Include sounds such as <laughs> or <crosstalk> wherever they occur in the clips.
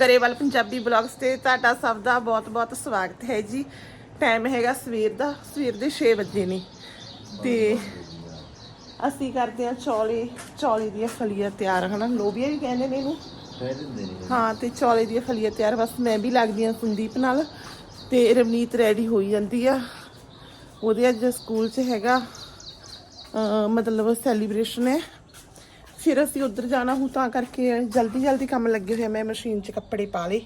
Grewal Punjabi blogs ਤੇ ਤੁਹਾਡਾ ਸਭ ਦਾ ਬਹੁਤ-ਬਹੁਤ ਸਵਾਗਤ ਹੈ ਜੀ। ਟਾਈਮ ਹੈਗਾ ਸਵੇਰ ਦਾ ਸਵੇਰ ਦੇ 6 ਵਜੇ ਨੇ। ਤੇ ਅਸੀਂ ਕਰਦੇ ਹਾਂ ਚੌਲੇ ਚੌਲੇ ਦੀਆਂ ਫਲੀਆਂ ਤਿਆਰ ਹਨਾ? ਲੋਬੀਆ ਵੀ ਕਹਿੰਦੇ ਨੇ ਇਹਨੂੰ? ਹਾਂ ਤੇ ਚੌਲੇ ਦੀਆਂ ਫਲੀਆਂ ਤਿਆਰ। ਬਸ ਮੈਂ ਵੀ ਲੱਗਦੀ ਹਾਂ ਸੰਦੀਪ ਨਾਲ ਤੇ ਰਵਨੀਤ ਰੈਡੀ ਹੋਈ ਜਾਂਦੀ ਆ। ਉਹਦੇ ਅੱਜ ਸਕੂਲ 'ਚ ਹੈਗਾ ਮਤਲਬ ਸੈਲੀਬ੍ਰੇਸ਼ਨ ਹੈ। ਫਿਰ ਅਸੀਂ ਉੱਧਰ ਜਾਣਾ ਹੂੰ, ਤਾਂ ਕਰਕੇ ਜਲਦੀ ਜਲਦੀ ਕੰਮ ਲੱਗੇ ਹੋਏ ਆ। ਮੈਂ ਮਸ਼ੀਨ 'ਚ ਕੱਪੜੇ ਪਾ ਲਏ।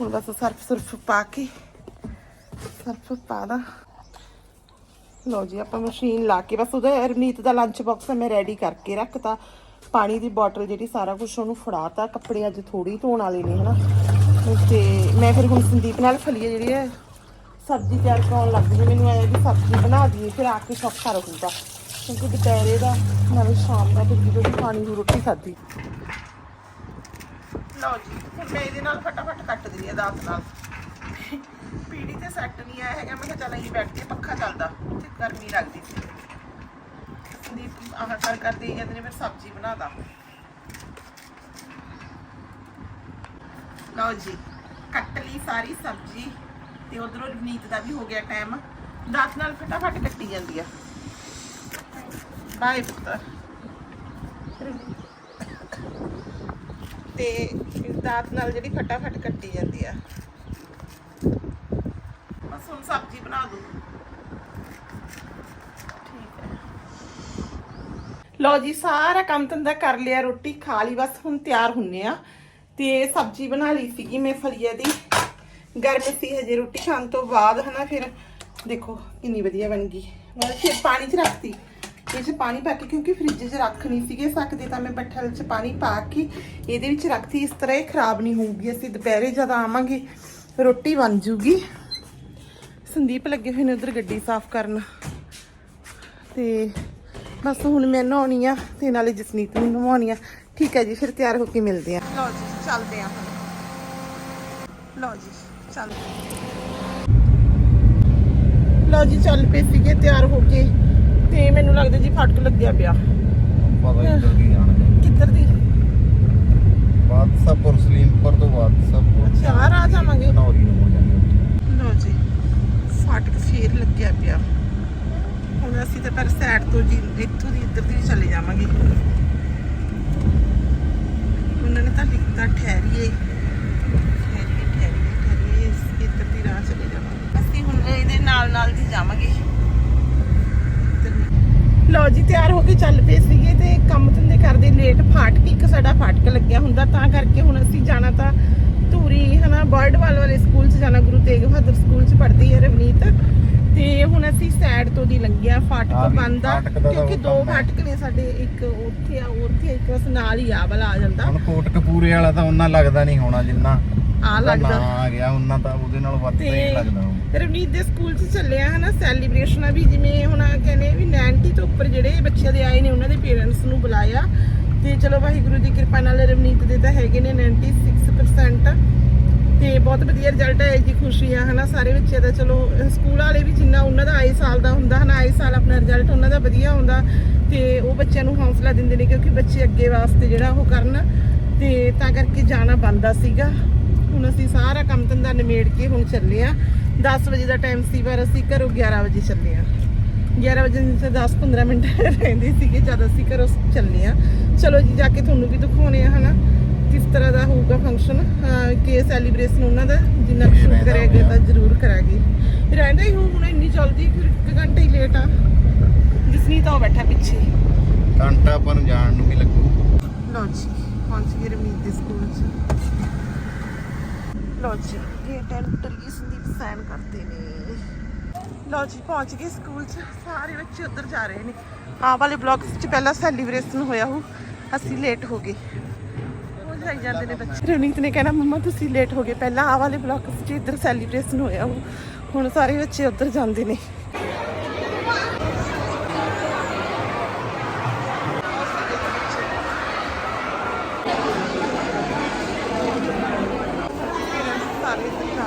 ਹੁਣ ਬਸ ਸਰਫ ਸੁਰਫ ਪਾ ਕੇ ਸਰਫ ਪਾ ਦਾ। ਲਓ ਜੀ, ਆਪਾਂ ਮਸ਼ੀਨ ਲਾ ਕੇ ਬਸ ਉਹਦਾ ਰਵਨੀਤ ਦਾ ਲੰਚ ਬਾਕਸ ਮੈਂ ਰੈਡੀ ਕਰਕੇ ਰੱਖਤਾ। ਪਾਣੀ ਦੀ ਬੋਟਲ ਜਿਹੜੀ ਸਾਰਾ ਕੁਝ ਉਹਨੂੰ ਫੜਾਤਾ। ਕੱਪੜੇ ਅੱਜ ਥੋੜੀ ਧੋਣ ਵਾਲੇ ਨੇ, ਹਨਾ। ਤੇ ਮੈਂ ਫਿਰ ਹੁਣ ਸੰਦੀਪ ਨਾਲ ਫਲੀਏ ਜਿਹੜੀ ਹੈ ਸਬਜ਼ੀ ਤਿਆਰ ਕਰਾਉਣ ਲੱਗ ਗਈ ਮੈਨੂੰ ਆਇਆ ਵੀ ਸਬਜ਼ੀ ਬਣਾ ਦਈਏ, ਫਿਰ ਆ ਕੇ ਸੌਖਾ ਰਹੂਗਾ ਕਿਉਂਕਿ ਦੁਪਹਿਰੇ ਦਾ ਨਾਲੇ ਸ਼ਾਮ ਦਾ ਫਿਰ ਜਦੋਂ ਖਾਣੀ ਨੂੰ ਰੋਟੀ ਖਾਧੀ। ਲਓ ਜੀ, ਹੁਣ ਮੈਂ ਇਹਦੇ ਨਾਲ ਫਟਾਫਟ ਕੱਟ ਦਿੰਦੀ ਆ ਦਾਤ ਨਾਲ। ਪੀੜੀ ਤੇ ਸੈੱਟ ਨਹੀਂ ਆਇਆ ਹੈਗਾ, ਮੈਂ ਕਿਹਾ ਚੱਲ ਅਸੀਂ ਬੈਠ ਕੇ ਪੱਖਾ ਚੱਲਦਾ, ਤੇ ਗਰਮੀ ਲੱਗਦੀ ਸੀ। ਸੰਦੀਪ ਆਹ ਕਰ ਕਰਦੇ ਜਾਂਦੇ ਨੇ, ਫਿਰ ਸਬਜ਼ੀ ਬਣਾਦਾ। ਲਓ ਜੀ, ਕੱਟ ਲਈ ਸਾਰੀ ਸਬਜ਼ੀ, ਤੇ ਉਧਰੋਂ ਨੀਤ ਦਾ ਵੀ ਹੋ ਗਿਆ ਟਾਈਮ ਦਾਤ ਨਾਲ ਫਟਾਫਟ ਕੱਟੀ ਜਾਂਦੀ ਆ। ਬਾਏ ਪੁੱਤਰ ਤੇ ਦਾਤ ਨਾਲ ਜਿਹੜੀ ਫਟਾਫਟ ਕੱਟੀ ਜਾਂਦੀ ਆ। ਬਸ ਹੁਣ ਸਬਜ਼ੀ ਬਣਾ ਦੂੰ। ਲਓ ਜੀ ਸਾਰਾ ਕੰਮ ਧੰਦਾ ਕਰ ਲਿਆ ਰੋਟੀ ਖਾ ਲਈ ਬਸ ਹੁਣ ਤਿਆਰ ਹੁੰਨੇ ਆ। ਤੇ ਸਬਜ਼ੀ ਬਣਾ ਲਈ ਸੀਗੀ ਮੈਂ ਫਲੀਆ ਦੀ। ਗਰਮ ਸੀ ਹਜੇ ਰੋਟੀ ਖਾਣ ਤੋਂ ਬਾਅਦ ਹਨਾ ਫਿਰ ਦੇਖੋ ਕਿੰਨੀ ਵਧੀਆ ਬਣ ਗਈ। ਮੈਂ ਫਿਰ ਪਾਣੀ 'ਚ ਰੱਖਤੀ। ਇਹ 'ਚ ਪਾਣੀ ਪਾ ਕੇ ਕਿਉਂਕਿ ਫ੍ਰਿਜ 'ਚ ਰੱਖ ਨਹੀਂ ਸੀਗੇ ਸਕਦੇ ਤਾਂ ਮੈਂ ਬੱਠਲ 'ਚ ਪਾਣੀ ਪਾ ਕੇ ਇਹਦੇ ਵਿੱਚ ਰੱਖਤੀ। ਇਸ ਤਰ੍ਹਾਂ ਇਹ ਖਰਾਬ ਨਹੀਂ ਹੋਊਗੀ। ਅਸੀਂ ਦੁਪਹਿਰੇ ਜਦ ਆਵਾਂਗੇ ਰੋਟੀ ਬਣ ਜੂਗੀ। ਸੰਦੀਪ ਲੱਗੇ ਹੋਏ ਨੇ ਉਧਰ ਗੱਡੀ ਸਾਫ਼ ਕਰਨ। ਤੇ ਬਸ ਹੁਣ ਮੈਂ ਨਹਾਉਣੀ ਆ ਤੇ ਨਾਲੇ ਜਸਨੀਤ ਨੂੰ ਨਵਾਉਣੀ ਆ। ਠੀਕ ਹੈ ਜੀ ਫਿਰ ਤਿਆਰ ਹੋ ਕੇ ਮਿਲਦੇ ਆ ਲਓ ਜੀ ਚੱਲਦੇ ਆ ਲਓ ਜੀ ਚੱਲ। ਲਓ ਜੀ ਚੱਲ ਪਏ ਸੀਗੇ ਤਿਆਰ ਹੋ ਕੇ। ਤੇ ਮੈਨੂੰ ਲੱਗਦਾ ਜੀ ਫਟਕ ਲੱਗਿਆ ਪਿਆ। ਪਤਾ ਦੀ ਜਾਣਦੇ ਕਿੱਧਰ ਦੀ? ਬਾਦਸ਼ਾਹਪੁਰ ਸਲੀਮਪੁਰ ਤੋਂ ਬਾਦਸ਼ਾਹਪੁਰ ਅੱਛਾ ਆ ਰਾਹ ਜਾਵਾਂਗੇ। ਨੌਰੀ ਨੂੰ ਹੋ ਜਾਂਦੇ ਲਓ ਜੀ ਫਾਟਕ ਫੇਰ ਲੱਗਿਆ ਪਿਆ। ਹੁਣ ਅਸੀਂ ਤਾਂ ਪਰ ਸਾਈਡ ਤੋਂ ਜੀ ਇੱਥੋਂ ਦੀ ਇੱਧਰ ਦੀ ਚਲੇ ਜਾਵਾਂਗੇ। ਉਹਨਾਂ ਨੇ ਤਾਂ ਲਿਖਤਾ ਠਹਿਰੀਏ। ਠਹਿਰੀਏ ਠਹਿਰੀਏ ਠਹਿਰੀਏ ਇਸ ਇੱਧਰ ਦੀ ਰਾਹ ਚਲੇ ਜਾਵਾਂਗੇ। ਅਸੀਂ ਹੁਣ ਇਹਦੇ ਨਾਲ ਨਾਲ ਦੀ ਜਾਵਾਂਗੇ। ਲਓ ਜੀ ਤਿਆਰ ਹੋ ਕੇ ਚੱਲ ਪਏ ਸੀਗੇ ਤੇ ਕੰਮ ਧੰਦੇ ਕਰਦੇ ਲੇਟ ਫਾਟਕ ਇੱਕ ਸਾਡਾ ਫਾਟਕ ਲੱਗਿਆ ਹੁੰਦਾ ਤਾਂ ਕਰਕੇ ਹੁਣ ਅਸੀਂ ਜਾਣਾ ਤਾਂ ਧੂਰੀ ਹਨਾ ਬਰਡਵਾਲ ਵਾਲੇ ਸਕੂਲ 'ਚ ਜਾਣਾ ਗੁਰੂ ਤੇਗ ਬਹਾਦਰ ਸਕੂਲ 'ਚ ਪੜ੍ਹਦੀ ਹੈ ਰਵਨੀਤ ਤੇ ਹੁਣ ਅਸੀਂ ਸਾਈਡ ਤੋਂ ਦੀ ਲੰਘਿਆ ਫਾਟਕ ਬੰਦ ਆ ਕਿਉਂਕਿ ਦੋ। ਫਾਟਕ ਨੇ ਸਾਡੇ ਇੱਕ ਉੱਥੇ ਆ ਉੱਥੇ ਇੱਕ ਬਸ ਨਾਲ ਹੀ ਆ ਵਾਲਾ ਆ ਜਾਂਦਾ ਹੁਣ ਕੋਟ ਕਪੂਰੇ ਵਾਲਾ ਤਾਂ ਉਹਨਾਂ ਲੱਗਦਾ ਨਹੀਂ ਹੋਣਾ ਜਿੰਨਾ ਆ ਲੱਗਦਾ। ਆ ਗਿਆ ਉਹਨਾਂ ਤਾਂ ਉਹਦੇ ਨਾਲ ਵੱਧ ਹੀ ਲੱਗਦਾ। ਰਵਨੀਤ ਦੇ ਸਕੂਲ 'ਚ ਚੱਲਿਆ ਹਨਾ ਸੈਲੀਬ੍ਰੇਸ਼ਨ ਆ ਵੀ ਜਿਵੇਂ ਹੁਣ ਕਹਿੰਦੇ ਵੀ 90 ਤੋਂ ਉੱਪਰ ਜਿਹੜੇ ਬੱਚਿਆਂ ਦੇ ਆਏ ਨੇ ਉਹਨਾਂ ਦੇ ਪੇਰੈਂਟਸ ਨੂੰ ਬੁਲਾਇਆ। ਤੇ ਚਲੋ ਵਾਹਿਗੁਰੂ ਦੀ ਕਿਰਪਾ ਨਾਲ ਰਵਨੀਤ ਦੇ ਤਾਂ ਹੈਗੇ ਨੇ 96% ਤੇ ਬਹੁਤ ਵਧੀਆ ਰਿਜ਼ਲਟ ਹੈ ਜੀ ਖੁਸ਼ੀ ਆ ਹਨਾ ਸਾਰੇ ਬੱਚਿਆਂ ਦਾ। ਚਲੋ ਸਕੂਲ ਵਾਲੇ ਵੀ ਜਿੰਨਾ ਉਹਨਾਂ ਦਾ ਆਏ ਸਾਲ ਦਾ ਹੁੰਦਾ ਹਨਾ ਆਏ ਸਾਲ ਆਪਣਾ ਰਿਜ਼ਲਟ ਉਹਨਾਂ ਦਾ ਵਧੀਆ ਹੁੰਦਾ ਤੇ ਉਹ ਬੱਚਿਆਂ ਨੂੰ ਹੌਸਲਾ ਦਿੰਦੇ ਨੇ ਕਿਉਂਕਿ ਬੱਚੇ ਅੱਗੇ ਵਾਸਤੇ ਜਿਹੜਾ ਉਹ ਕਰਨ। ਤੇ ਤਾਂ ਕਰਕੇ ਜਾਣਾ ਬੰਦਾ ਸੀਗਾ। ਹੁਣ ਅਸੀਂ ਸਾਰਾ ਕੰਮ ਧੰਦਾ ਨਿਮੇੜ ਕੇ ਹੁਣ ਚੱਲੇ ਆ 10 ਵਜੇ ਦਾ ਟਾਈਮ ਸੀ ਪਰ ਅਸੀਂ ਘਰੋਂ 11 ਵਜੇ ਚੱਲੇ ਆ 11 ਵਜੇ ਤੇ 10-15 ਮਿੰਟ <laughs> ਰਹਿੰਦੇ ਸੀਗੇ ਜਦ ਅਸੀਂ ਘਰੋਂ ਚੱਲੇ ਆ ਚਲੋ ਜੀ ਜਾ ਕੇ ਤੁਹਾਨੂੰ ਵੀ ਦਿਖਾਉਣੇ ਆ ਹਨਾ? ਕਿਸ ਤਰ੍ਹਾਂ ਦਾ ਹੋਊਗਾ ਫੰਕਸ਼ਨ ਕਿ ਸੈਲੀਬ੍ਰੇਸ਼ਨ ਉਹਨਾਂ ਦਾ ਜਿੰਨਾ ਕੁ ਸ਼ੂਟ ਕਰਿਆਗੇ ਤਾਂ। ਜ਼ਰੂਰ ਕਰਾਂਗੇ। ਰਹਿੰਦਾ ਹੀ ਹੁਣ ਇੰਨੀ ਜਲਦੀ ਫਿਰ ਇੱਕ ਘੰਟਾ ਹੀ ਲੇਟ ਆ। ਜਿਸਨੀ ਤਾਂ ਬੈਠਾ ਪਿੱਛੇ। ਘੰਟਾ ਨੂੰ ਜਾਣ ਨੂੰ ਵੀ ਲੱਗੂ। ਲਓ ਜੀ ਪਹੁੰਚ ਗਏ ਰਮੀਤ ਦੇ ਸਕੂਲ 'ਚ। ਲਓ ਜੀ ਗੇਟ ਐਂਟਰ ਸੰਦੀਪ ਸਾਈਨ ਕਰਦੇ ਨੇ। ਲਓ ਜੀ, ਪਹੁੰਚ ਗਏ ਸਕੂਲ 'ਚ। ਸਾਰੇ ਬੱਚੇ ਉੱਧਰ ਜਾ ਰਹੇ ਨੇ। ਆਹ ਵਾਲੇ ਬਲਾਕ 'ਚ ਪਹਿਲਾਂ ਸੈਲੀਬ੍ਰੇਸ਼ਨ ਹੋਇਆ ਹੋ ਅਸੀਂ ਲੇਟ ਹੋ ਗਏ। ਉਹ ਜਾਈ ਜਾਂਦੇ ਨੇ ਬੱਚੇ। ਰਵਨੀਤ ਨੇ ਕਹਿਣਾ, ਮੰਮਾ, ਤੁਸੀਂ ਲੇਟ ਹੋ ਗਏ। ਪਹਿਲਾਂ ਆ ਵਾਲੇ ਬਲਾਕ 'ਚ ਇੱਧਰ ਸੈਲੀਬ੍ਰੇਸ਼ਨ ਹੋਇਆ ਹੋ ਹੁਣ ਸਾਰੇ ਬੱਚੇ ਉੱਧਰ ਜਾਂਦੇ ਨੇ ਸਾਰੇ ਇੱਧਰ ਜਾ ਰਹੇ ਨੇ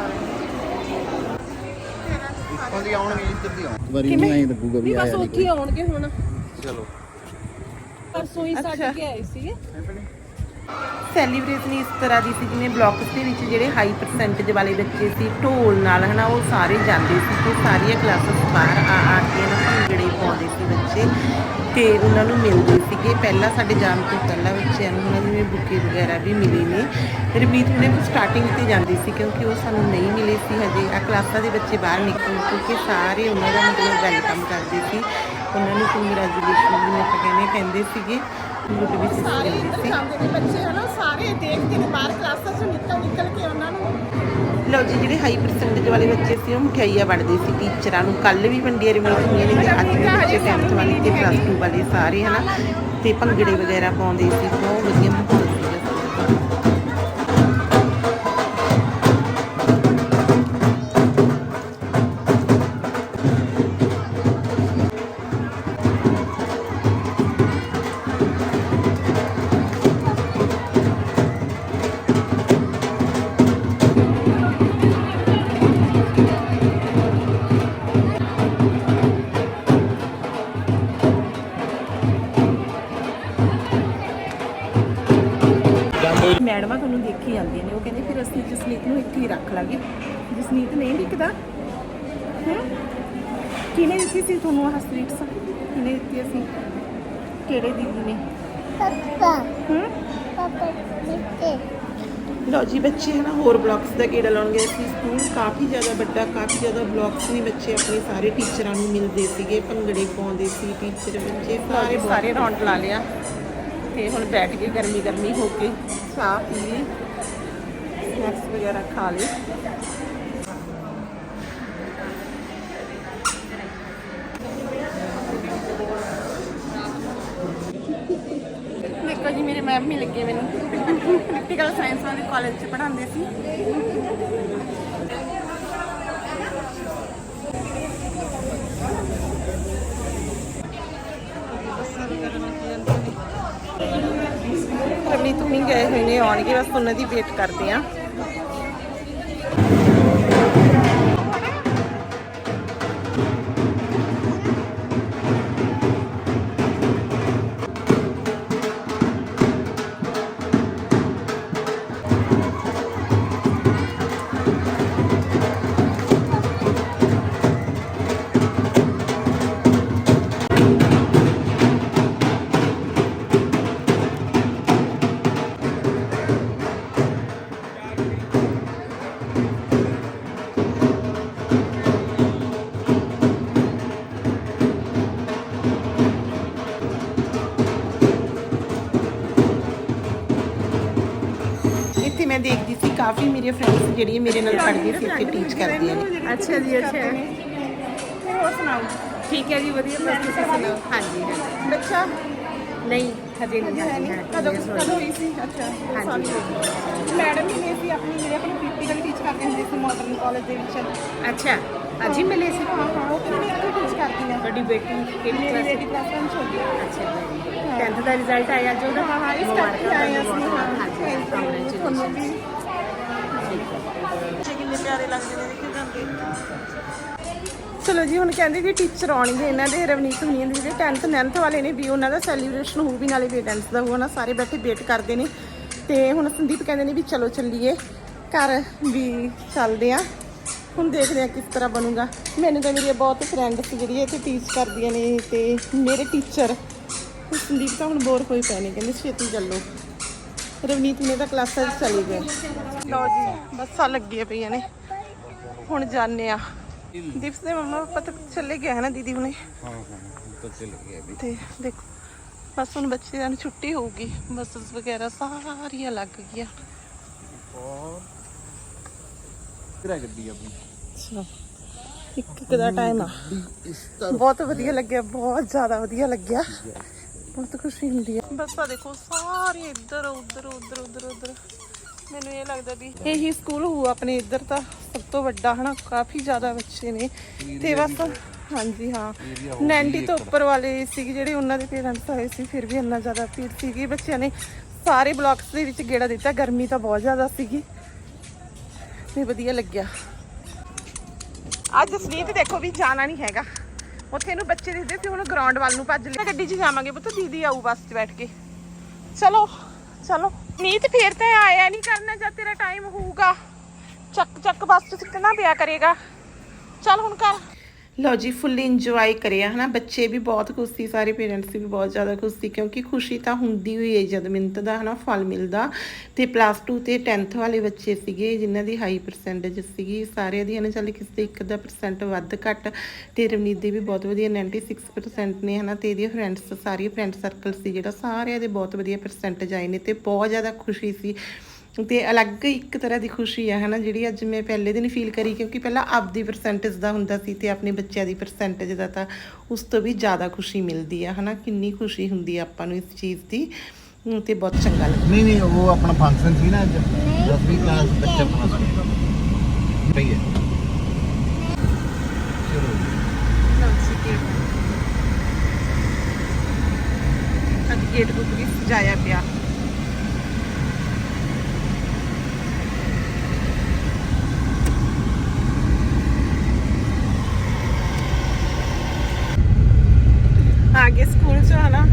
ਇੱਥੋਂ ਦੀ ਆਉਣਗੇ ਇੱਧਰ ਦੀ ਆਉਣ ਵਾਰੀ? ਨਹੀਂ ਐਂ ਲੱਗੂਗਾ ਵੀ ਵੀ ਬਸ ਆਇਆ ਉੱਥੇ ਹੀ ਆਉਣਗੇ ਹੁਣ। ਚਲੋ। ਪਰਸੋਂ ਹੀ। ਛੱਡ ਕੇ ਆਏ ਸੀਗੇ। ਸੈਲੀਬ੍ਰੇਸ਼ਨ ਇਸ ਤਰ੍ਹਾਂ ਦੀ ਸੀ ਜਿਵੇਂ ਬਲੌਕਸ ਦੇ ਵਿੱਚ ਜਿਹੜੇ ਹਾਈ ਪਰਸੈਂਟੇਜ ਵਾਲੇ ਬੱਚੇ ਸੀ ਢੋਲ ਨਾਲ ਹਨਾ ਉਹ ਸਾਰੇ ਜਾਂਦੇ ਸੀ ਤੇ ਸਾਰੀਆਂ ਕਲਾਸਾਂ ਬਾਹਰ ਆ ਆ ਕੇ ਨਾ ਭੰਗੜੇ ਪਾਉਂਦੇ ਸੀ ਬੱਚੇ। ਤੇ ਉਹਨਾਂ ਨੂੰ ਮਿਲਦੇ ਸੀਗੇ। ਪਹਿਲਾਂ ਸਾਡੇ ਜਾਣ ਤੋਂ ਪਹਿਲਾਂ ਬੱਚਿਆਂ ਨੂੰ ਉਹਨਾਂ ਜਿਵੇਂ ਬੁੱਕੇ ਵਗੈਰਾ ਵੀ ਮਿਲੀ ਨੇ। ਰਮੀਤ ਹੁਣੇ ਸਟਾਰਟਿੰਗ ਤੇ ਜਾਂਦੀ ਸੀ ਕਿਉਂਕਿ ਉਹ ਸਾਨੂੰ ਨਹੀਂ ਮਿਲੇ ਸੀ ਹਜੇ। ਆ ਕਲਾਸਾਂ ਦੇ ਬੱਚੇ ਬਾਹਰ ਨਿਕਲ ਕਿਉਂਕਿ ਸਾਰੇ ਉਹਨਾਂ ਦਾ ਮਤਲਬ ਵੈਲਕਮ ਕਰਦੇ ਸੀ। ਉਹਨਾਂ ਨੂੰ ਕੰਗ੍ਰੈਚੁਲੇਸ਼ਨ ਜਿਵੇਂ ਆਪਾਂ ਕਹਿੰਦੇ ਕਹਿੰਦੇ ਸੀਗੇ। ਗੁੱਡ ਵਿੱਚ ਸਾਰੇ ਇੱਧਰ ਜਾਂਦੇ ਨੇ ਬੱਚੇ ਹਨਾ, ਸਾਰੇ ਦੇਖਦੇ ਨੇ ਬਾਹਰ ਕਲਾਸਾਂ ਚੋਂ ਨਿਕਲ ਨਿਕਲ ਕੇ ਉਹਨਾਂ ਨੂੰ ਲਓ ਜੀ ਜਿਹੜੇ ਹਾਈ ਪਰਸੈਂਟੇਜ ਵਾਲੇ ਬੱਚੇ ਸੀ ਉਹ ਮਠਿਆਈਆਂ ਵੰਡਦੇ ਸੀ ਟੀਚਰਾਂ ਨੂੰ। ਕੱਲ ਵੀ ਵੰਡੀਆਂ ਰਿਮੋਟ ਹੋਈਆਂ ਨੇ ਤੇ ਅੱਜ ਵੀ ਬੱਚੇ 10th ਵਾਲੇ ਤੇ ਪਲੱਸ 2 ਵਾਲੇ ਸਾਰੇ ਹਨਾ। ਤੇ ਭੰਗੜੇ ਵਗੈਰਾ ਪਾਉਂਦੇ ਸੀ ਬਹੁਤ ਵਧੀਆ ਮੈਡਮਾਂ ਤੁਹਾਨੂੰ ਦੇਖੀ ਜਾਂਦੀਆਂ ਨੇ। ਉਹ ਕਹਿੰਦੇ ਫਿਰ ਅਸੀਂ ਜਸਨੀਤ ਨੂੰ ਇੱਥੇ ਹੀ ਰੱਖ ਲਾਂਗੇ। ਜਸਨੀਤ ਨਹੀਂ ਵਿਕਦਾ ਹੂੰ? ਕਿਹਨੇ ਦਿੱਤੀ ਸੀ ਤੁਹਾਨੂੰ ਆਹ ਸਵੀਟਸ ਕਿਹਨੇ ਦਿੱਤੀ ਅਸੀਂ? ਕਿਹੜੇ ਦੀਦੀ ਨੇ? Papa, ਹੂੰ? Papa, Papa. ਲਓ ਜੀ ਬੱਚੇ ਹਨਾ ਹੋਰ ਬਲੌਕਸ ਦਾ ਗੇੜਾ ਲਾਉਣ ਗਏ ਸੀ ਸਕੂਲ ਕਾਫੀ ਜ਼ਿਆਦਾ ਵੱਡਾ ਕਾਫੀ ਜ਼ਿਆਦਾ ਬਲੌਕਸ ਨੇ ਬੱਚੇ ਆਪਣੇ ਸਾਰੇ ਟੀਚਰਾਂ ਨੂੰ ਮਿਲਦੇ ਸੀਗੇ ਭੰਗੜੇ ਪਾਉਂਦੇ ਸੀ ਟੀਚਰ ਬੱਚੇ ਸਾਰੇ ਸਾਰੇ ਰੌਂਡ ਲਾ ਲਿਆ। ਤੇ ਹੁਣ ਬੈਠ ਕੇ ਗਰਮੀ ਗਰਮੀ ਹੋ ਕੇ ਚਾਹ ਪੀ ਲਈ ਸਨੈਕਸ ਵਗੈਰਾ ਖਾ ਲਏ ਦੇਖੋ ਜੀ ਮੇਰੇ ਮੈਮ ਹੀ ਲੱਗੇ ਮੈਨੂੰ। ਪ੍ਰੈਕਟੀਕਲ ਸਾਇੰਸ ਵਾਲੇ ਕਾਲਜ 'ਚ ਪੜ੍ਹਾਉਂਦੇ ਸੀ। ਰਵਨੀਤ ਹੁਣੀ ਗਏ ਹੋਏ ਨੇ ਆਉਣਗੇ ਬਸ ਉਹਨਾਂ ਦੀ ਵੇਟ ਕਰਦੇ ਆ। ਮੈਂ ਦੇਖਦੀ ਸੀ ਕਾਫੀ ਮੇਰੀਆਂ ਫਰੈਂਡਸ ਜਿਹੜੀਆਂ ਮੇਰੇ ਨਾਲ ਪੜ੍ਹਦੀਆਂ ਸੀ ਇੱਥੇ ਟੀਚ ਕਰਦੀਆਂ ਨੇ ਅੱਛਾ ਜੀ ਅੱਛਾ ਹੋਰ ਸੁਣਾਓ ਠੀਕ ਹੈ ਜੀ ਵਧੀਆ ਬਸ ਤੁਸੀਂ ਸੁਣਾਓ ਹਾਂਜੀ ਹਾਂਜੀ ਬੱਚਾ ਨਹੀਂ ਹਜੇ ਨਹੀਂ ਹੈ ਹਾਂਜੀ ਨਹੀਂ ਹਾਂ ਕਦੋਂ ਕਦੋਂ ਹੋਈ ਸੀ ਅੱਛਾ ਹਾਂਜੀ। ਮੈਡਮ ਹੀ ਨੇ ਸੀ ਆਪਣੀ ਜਿਹੜੇ ਆਪਣੀ ਪ੍ਰੈਕਟੀਕਲ ਟੀਚ ਕਰਦੇ ਹੁੰਦੇ ਸੀ ਮਾਡਰਨ ਕਾਲਜ ਦੇ ਵਿੱਚ। ਅੱਛਾ ਅੱਜ ਹੀ ਮਿਲੇ ਸੀ ਹਾਂ ਹਾਂ ਉਹ ਕਿਹਨੇ ਇੱਥੇ ਟੀਚ ਕਰਦੀਆਂ ਤੁਹਾਡੀ ਬੇਟੀ ਕਿਹੜੀ ਮੇਰੀ ਕਲਾਸ ਬੇਟੀ ਕਲਾਸ 1 ਚ ਹੋ ਗਈ। ਅੱਛਾ 10th ਦਾ ਰਿਜ਼ਲਟ ਆਇਆ ਜੋ ਹਾਂ ਹਾਂ ਇਸ ਕਰਕੇ ਆਏ ਅਸੀਂ ਹਾਂ। ਹਾਂਜੀ ਤੁਹਾਨੂੰ ਵੀ। ਹੈ ਕਿੰਨੇ ਪਿਆਰੇ ਲੱਗਦੇ ਨੇ ਦੇਖੇ ਜਾਂਦੇ? ਚਲੋ ਜੀ ਹੁਣ ਕਹਿੰਦੇ ਵੀ ਟੀਚਰ ਆਉਣਗੇ ਇਹਨਾਂ ਦੇ ਰਵਨੀਤ ਹੁਣੀਆਂ ਦੇ ਜਿਹੜੇ 10th 9th ਵਾਲੇ ਨੇ ਵੀ ਉਹਨਾਂ ਦਾ ਸੈਲੀਬ੍ਰੇਸ਼ਨ ਹੋਊ ਵੀ ਨਾਲੇ ਪੇਰੈਂਟਸ ਦਾ ਨਾ ਸਾਰੇ ਬੈਠੇ ਵੇਟ ਕਰਦੇ ਨੇ। ਤੇ ਹੁਣ ਸੰਦੀਪ ਕਹਿੰਦੇ ਨੇ ਵੀ ਚਲੋ ਚੱਲੀਏ। ਘਰ ਵੀ ਚੱਲਦੇ ਆ। ਹੁਣ ਦੇਖਦੇ ਆ ਕਿਸ ਤਰ੍ਹਾਂ ਬਣੂਗਾ। ਮੈਨੂੰ ਤਾਂ ਮੇਰੀਆਂ ਬਹੁਤ ਫਰੈਂਡਸ ਜਿਹੜੀਆਂ ਇੱਥੇ ਟੀਚ ਕਰਦੀਆਂ ਨੇ ਤੇ ਮੇਰੇ ਟੀਚਰ ਸੰਦੀਪ ਤਾਂ ਹੁਣ ਬੋਰ ਹੋਈ ਪਏ ਨੇ ਕਹਿੰਦੇ ਛੇਤੀ ਚੱਲੋ। ਰਵਨੀਤ ਨੇ ਤਾਂ ਕਲਾਸਾਂ 'ਚ ਚਲੇ ਗਏ ਲਓ ਜੀ ਬੱਸਾਂ ਲੱਗੀਆਂ ਪਈਆਂ ਨੇ। ਹੁਣ ਜਾਣੇ ਆ ਦਿਵਸ ਦੇ ਮੰਮਾ ਪਾਪਾ ਤਾਂ ਚਲੇ ਗਏ ਹਨ ਦੀਦੀ ਹੁਣੇ? ਹਾਂ ਹਾਂ ਤਾਂ ਚੱਲ ਗਿਆ ਵੀ ਤੇ ਦੇਖੋ ਬਸ ਹੁਣ ਬੱਚਿਆਂ ਨੂੰ ਛੁੱਟੀ ਹੋਊਗੀ ਬੱਸਸ ਵਗੈਰਾ ਸਾਰੀਆਂ ਲੱਗ ਗਈਆਂ। ਕਿਹੜਾ ਗੱਡੀ ਆਪਣੀ। ਚਲੋ ਇੱਕ ਇੱਕ ਦਾ ਟਾਈਮ ਆ। ਬਹੁਤ ਵਧੀਆ ਲੱਗਿਆ ਬਹੁਤ ਜ਼ਿਆਦਾ ਵਧੀਆ ਲੱਗਿਆ। ਬਹੁਤ ਖੁਸ਼ੀ ਹੁੰਦੀ ਹੈ। ਬੱਸਾਂ ਦੇਖੋ ਸਾਰੇ ਇੱਧਰ ਉੱਧਰ ਉੱਧਰ ਉੱਧਰ ਉੱਧਰ। ਮੈਨੂੰ ਇਹ ਲੱਗਦਾ ਵੀ ਇਹੀ ਸਕੂਲ ਹੋਊ ਆਪਣੇ ਇੱਧਰ ਤਾਂ ਸਭ ਤੋਂ ਵੱਡਾ ਹਨਾ ਕਾਫੀ ਜ਼ਿਆਦਾ ਬੱਚੇ ਨੇ। ਤੇ ਬਸ ਹਾਂਜੀ ਹਾਂ। 90 ਤੋਂ ਉੱਪਰ ਵਾਲੇ ਸੀ ਜਿਹੜੇ ਉਹਨਾਂ ਦੇ ਪੇਰੈਂਟਸ ਆਏ ਸੀ ਫਿਰ ਵੀ ਇੰਨਾ ਜ਼ਿਆਦਾ ਭੀੜ ਸੀਗੀ। ਬੱਚਿਆਂ ਨੇ ਸਾਰੇ ਬਲਾਕਸ ਦੇ ਵਿੱਚ ਗੇੜਾ ਦਿੱਤਾ। ਗਰਮੀ ਤਾਂ ਬਹੁਤ ਜ਼ਿਆਦਾ ਸੀਗੀ। ਤੇ ਵਧੀਆ ਲੱਗਿਆ। ਅੱਜ ਜਸਨੀਤ ਦੇਖੋ ਵੀ ਜਾਣਾ ਨਹੀਂ ਹੈਗਾ। ਉੱਥੇ ਇਹਨੂੰ ਬੱਚੇ ਦਿਖਦੇ ਸੀ, ਹੁਣ ਗਰਾਊਂਡ ਵੱਲ ਨੂੰ ਭੱਜ ਲਿਆ। ਗੱਡੀ 'ਚ ਜਾਵਾਂਗੇ ਪੁੱਤ, ਦੀਦੀ ਆਊ ਬੱਸ 'ਚ ਬੈਠ ਕੇ। ਚਲੋ ਚਲੋ। ਨੀਤ ਫੇਰ ਤਾਂ ਆਇਆ ਨਹੀਂ ਕਰਨਾ, ਜਦ ਤੇਰਾ ਟਾਈਮ ਹੋਊਗਾ। ਚੱਕ ਚੱਕ ਬੱਸ ਚ ਸਿੱਟਣਾ ਪਿਆ ਕਰੇਗਾ। ਚੱਲ ਹੁਣ ਕਰ। ਲਓ ਜੀ ਫੁੱਲ ਇੰਜੋਏ ਕਰਿਆ, ਹਨਾ? ਬੱਚੇ ਵੀ ਬਹੁਤ ਖੁਸ਼ ਸੀ, ਸਾਰੇ ਪੇਰੈਂਟਸ ਵੀ ਬਹੁਤ ਜ਼ਿਆਦਾ ਖੁਸ਼ ਸੀ, ਕਿਉਂਕਿ ਖੁਸ਼ੀ ਤਾਂ ਹੁੰਦੀ ਹੋਈ ਹੈ ਜਦ ਮਿੰਤ ਦਾ, ਹਨਾ, ਫਲ ਮਿਲਦਾ। ਤੇ ਪਲੱਸ 2 ਤੇ 10th ਵਾਲੇ ਬੱਚੇ ਸੀਗੇ, ਜਿਨ੍ਹਾਂ ਦੀ ਹਾਈ ਪਰਸੈਂਟੇਜ ਸੀਗੀ, ਸਾਰਿਆਂ ਦੀ, ਹਨਾ, ਚੱਲ ਕਿਸੇ ਦੇ ਇੱਕ ਦਾ ਪਰਸੈਂਟ ਵੱਧ ਘੱਟ। ਤੇ ਰਵਨੀਤ ਦੀ ਵੀ ਬਹੁਤ ਵਧੀਆ 96% ਨੇ, ਹਨਾ, ਤੇ ਇਹਦੀਆਂ ਫਰੈਂਡਸ ਸਾਰੀ ਫਰੈਂਡ ਸਰਕਲ ਸੀ, ਜਿਹੜਾ ਸਾਰਿਆਂ ਦੇ ਬਹੁਤ ਵਧੀਆ ਪਰਸੈਂਟੇਜ ਆਏ ਨੇ, ਤੇ ਬਹੁਤ ਜ਼ਿਆਦਾ ਖੁਸ਼ੀ ਸੀ। ਤੇ ਅਲੱਗ ਇੱਕ ਤਰ੍ਹਾਂ ਦੀ ਖੁਸ਼ੀ ਆ ਹਨਾ ਜਿਹੜੀ ਅੱਜ ਮੈਂ ਪਹਿਲੇ ਦਿਨ ਫੀਲ ਕਰੀ ਕਿਉਂਕਿ ਪਹਿਲਾਂ ਆਪਦੀ ਪਰਸੈਂਟੇਜ ਦਾ ਹੁੰਦਾ ਸੀ ਤੇ ਆਪਣੇ ਬੱਚਿਆਂ ਦੀ ਪਰਸੈਂਟੇਜ ਦਾ ਤਾਂ ਉਸ ਤੋਂ ਵੀ ਜ਼ਿਆਦਾ ਖੁਸ਼ੀ ਮਿਲਦੀ ਆ ਹਨਾ ਕਿੰਨੀ ਖੁਸ਼ੀ ਹੁੰਦੀ ਆ ਆਪਾਂ ਨੂੰ ਇਸ ਚੀਜ਼ ਦੀ ਤੇ ਬਹੁਤ ਚੰਗਾ ਲੱਗਦਾ। ਨਹੀਂ ਨਹੀਂ ਉਹ ਆਪਣਾ ਫੰਕਸ਼ਨ ਸੀ ਨਾ ਅੱਜ 10ਵੀਂ ਕਲਾਸ ਬੱਚਾ ਪਾਸ ਪਈ ਹੈ। ਚਲੋ ਗੇਟ ਗੁੱਟ ਵੀ ਸਜਾਇਆ ਪਿਆ ਆ ਗਏ ਸਕੂਲ ਚ ਹਨਾ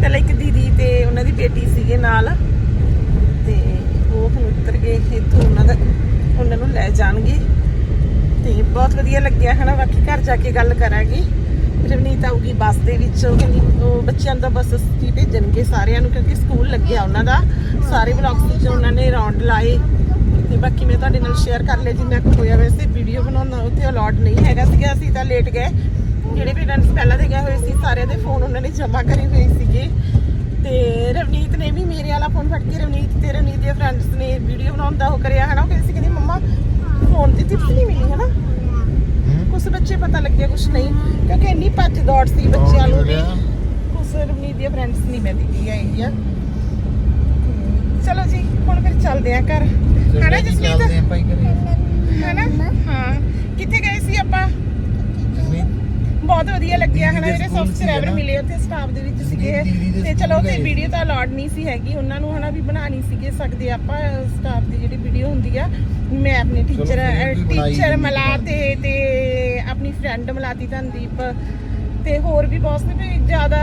ਪਹਿਲਾਂ ਇੱਕ ਦੀਦੀ ਤੇ ਉਹਨਾਂ ਦੀ ਬੇਟੀ ਸੀਗੇ ਨਾਲ ਤੇ ਉਹ ਹੁਣ ਉਤਰ ਗਏ ਇੱਥੋਂ ਉਹਨਾਂ ਦਾ ਉਹਨਾਂ ਨੂੰ ਲੈ ਜਾਣਗੇ। ਤੇ ਬਹੁਤ ਵਧੀਆ ਲੱਗਿਆ, ਹਨਾ? ਬਾਕੀ ਘਰ ਜਾ ਕੇ ਗੱਲ ਕਰਾਂਗੇ। ਰਵਨੀਤ ਆਊਗੀ ਬੱਸ ਦੇ ਵਿੱਚ। ਉਹ ਕਹਿੰਦੀ, ਉਹ ਬੱਚਿਆਂ ਨੂੰ ਬੱਸ ਸਸਤੀ ਭੇਜਣਗੇ ਸਾਰਿਆਂ ਨੂੰ, ਕਿਉਂਕਿ ਸਕੂਲ ਲੱਗਿਆ ਉਹਨਾਂ ਦਾ। ਸਾਰੇ ਬਲੌਗਸ ਵਿੱਚ ਉਹਨਾਂ ਨੇ ਰਾਉਂਡ ਲਾਏ। ਤੇ ਬਾਕੀ ਮੈਂ ਤੁਹਾਡੇ ਨਾਲ ਸ਼ੇਅਰ ਕਰ ਲਿਆ, ਜਿੰਨਾ ਕੁ ਹੋਇਆ ਵੈਸੇ ਵੀਡੀਓ ਬਣਾਉਣਾ ਉੱਥੇ ਅਲਾਟ ਨਹੀਂ ਹੈਗਾ ਸੀਗਾ, ਅਸੀਂ ਤਾਂ ਲੇਟ ਗਏ। ਜਿਹੜੇ ਪੇਰੈਂਟਸ ਪਹਿਲਾਂ ਦੇ ਗਏ ਹੋਏ ਸੀ, ਸਾਰਿਆਂ ਦੇ ਫੋਨ ਉਹਨਾਂ ਨੇ ਜਮ੍ਹਾਂ ਕਰੇ ਹੋਏ ਸੀਗੇ। ਤੇ ਰਵਨੀਤ ਨੇ ਵੀ ਮੇਰੇ ਵਾਲਾ ਫੋਨ ਫੜ ਕੇ ਰਵਨੀਤ ਤੇ ਰਵਨੀਤ ਦੇ ਫਰੈਂਡਸ ਨੇ ਵੀਡੀਓ ਬਣਾਉਣ ਦਾ ਉਹ ਕਰਿਆ ਹਨਾ? ਉਹ ਕਹਿੰਦੇ ਸੀ ਕਹਿੰਦੀ ਮੰਮਾ ਫੋਨ ਦੀ ਟਿਪਸ ਨਹੀਂ ਮਿਲੀ ਹਨਾ? ਕੁਝ ਬੱਚੇ ਪਤਾ ਲੱਗਿਆ ਕੁਝ ਨਹੀਂ। ਕਿਉਂਕਿ ਇੰਨੀ ਭੱਜ ਦੌੜ ਸੀ ਬੱਚਿਆਂ ਨੂੰ ਵੀ। ਕੁਝ ਰਵਨੀਤ ਦੇ ਫਰੈਂਡਸ ਨਹੀਂ ਮੈਂ ਦਿੱਤੀ ਆਈ ਆ ਚਲੋ ਜੀ ਹੁਣ ਫਿਰ ਚੱਲਦੇ ਆ ਘਰ। ਹਨਾ ਜਸਮੀਤ? ਹਨਾ? ਹਾਂ। ਕਿੱਥੇ ਗਏ ਸੀ ਆਪਾਂ? ਬਹੁਤ ਵਧੀਆ ਲੱਗਿਆ ਹਨਾ ਜਿਹੜੇ ਸਬਸਕ੍ਰਾਈਬਰ ਨਾ। ਮਿਲੇ ਉੱਥੇ ਸਟਾਫ ਦੇ ਵਿੱਚ ਸੀਗੇ ਤੇ ਚਲੋ ਗਏ। ਵੀਡੀਓ ਤਾਂ ਅਲਾਉਡ ਨਹੀਂ ਸੀ ਹੈਗੀ ਉਹਨਾਂ ਨੂੰ ਹਨਾ ਵੀ ਬਣਾ ਨਹੀਂ ਸੀਗੇ ਸਕਦੇ ਆਪਾਂ ਸਟਾਫ ਦੀ ਜਿਹੜੀ ਵੀਡੀਓ ਹੁੰਦੀ ਆ ਮੈਂ ਆਪਣੇ ਟੀਚਰ ਟੀਚਰ ਮਲਾ ਨੇ। ਤੇ ਤੇ ਆਪਣੀ ਫਰੈਂਡ ਮਲਾਤੀ ਧਨਦੀਪ ਤੇ ਹੋਰ ਵੀ ਬਹੁਤ ਸੀ ਵੀ ਜ਼ਿਆਦਾ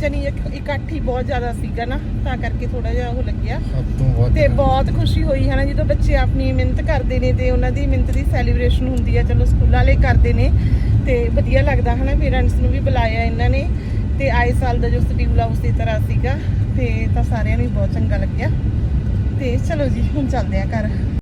ਜਨੀ ਇਕੱਠ ਬਹੁਤ ਜ਼ਿਆਦਾ ਸੀਗਾ ਨਾ ਤਾਂ ਕਰਕੇ ਥੋੜਾ ਜਿਹਾ ਉਹ ਲੱਗਿਆ ਤੋਂ ਬਹੁਤ ਤੇ ਬਹੁਤ ਖੁਸ਼ੀ ਹੋਈ ਹੈ ਨਾ ਜਦੋਂ ਬੱਚੇ ਆਪਣੀ ਮਿਹਨਤ ਕਰਦੇ ਨੇ ਤੇ ਉਹਨਾਂ ਦੀ ਮਿਹਨਤ ਦੀ ਸੈਲੀਬ੍ਰੇਸ਼ਨ ਹੁੰਦੀ ਹੈ ਚਲੋ ਸਕੂਲਾਂ ਵਾਲੇ ਕਰਦੇ ਨੇ ਤੇ ਵਧੀਆ ਲੱਗਦਾ ਹਨਾ ਪੇਰੈਂਟਸ ਨੂੰ ਵੀ ਬੁਲਾਇਆ ਇਹਨਾਂ ਨੇ ਤੇ ਆਏ ਸਾਲ ਦਾ ਜੋ ਸ਼ਡਿਊਲ ਉਸੇ ਤਰ੍ਹਾਂ ਸੀਗਾ ਤੇ ਤਾਂ ਸਾਰਿਆਂ ਨੂੰ ਹੀ ਬਹੁਤ ਚੰਗਾ ਲੱਗਿਆ। ਤੇ ਚਲੋ ਜੀ, ਹੁਣ ਚੱਲਦੇ ਆ ਘਰ।